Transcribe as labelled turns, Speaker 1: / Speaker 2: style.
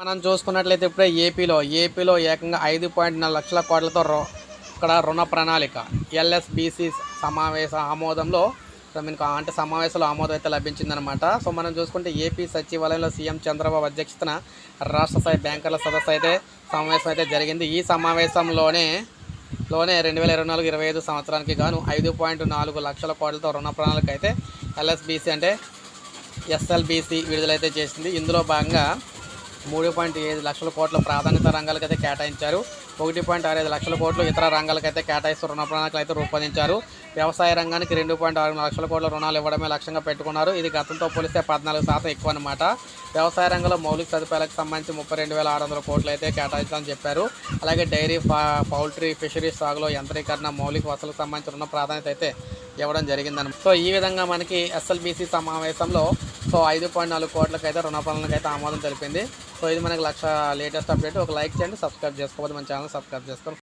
Speaker 1: మనం చూసుకున్నట్లయితే ఇప్పుడే ఏపీలో ఏపీలో ఏకంగా ఐదు పాయింట్ నాలుగు లక్షల కోట్లతో రు- ఇక్కడ రుణ ప్రణాళిక. ఎల్ఎస్బీసీ సమావేశ ఆమోదంలో మీకు అంటే సమావేశంలో ఆమోదం అయితే లభించిందనమాట. సో మనం చూసుకుంటే ఏపీ సచివాలయంలో సీఎం చంద్రబాబు అధ్యక్షతన రాష్ట్ర స్థాయి బ్యాంకర్ల సదస్సు అయితే సమావేశం అయితే జరిగింది. ఈ సమావేశంలోనే లోనే రెండు వేల ఇరవై నాలుగు ఇరవై ఐదు సంవత్సరానికి గాను ఐదు పాయింట్ నాలుగు లక్షల కోట్లతో రుణ ప్రణాళిక అయితే ఎల్ఎస్బీసీ అంటే ఎస్ఎల్బీసీ విడుదలైతే చేసింది. ఇందులో భాగంగా మూడు పాయింట్ ఐదు లక్షల కోట్ల ప్రాధాన్యత రంగాలకైతే కేటాయించారు. ఒకటి పాయింట్ ఆరు ఐదు లక్షల కోట్లు ఇతర రంగాలకైతే కేటాయిస్తూ రుణ ప్రణాళికలు అయితే రూపొందించారు. వ్యవసాయ రంగానికి రెండు పాయింట్ ఆరు లక్షల కోట్ల రుణాలు ఇవ్వడమే లక్ష్యంగా పెట్టుకున్నారు. ఇది గతంతో పోలిస్తే పద్నాలుగు శాతం ఎక్కువ అనమాట వ్యవసాయ రంగంలో మౌలిక సదుపాయాలకు సంబంధించి ముప్పై రెండు వేల ఆరు వందల కోట్లు అయితే కేటాయించాలని చెప్పారు. అలాగే డైరీ ఫా పౌల్ట్రీ ఫిషరీస్ సాగులో యంత్రీకరణ మౌలిక వసతులకు సంబంధించి రుణ ప్రాధాన్యత అయితే ఇవ్వడం జరిగిందని సో ఈ విధంగా మనకి ఎస్ఎల్బీసీ సమావేశంలో సో ఐదు పాయింట్ నాలుగు కోట్లకైతే అయితే రుణ అయితే ఆమోదం తెలిపింది. సో ఇది మనకి లక్ష లేటెస్ట్ అప్డేట్. ఒక లైక్ చేయండి సబ్స్క్రైబ్ చేసుకోవాలి మన ఛానల్ సబ్స్క్రైబ్ చేసుకోండి.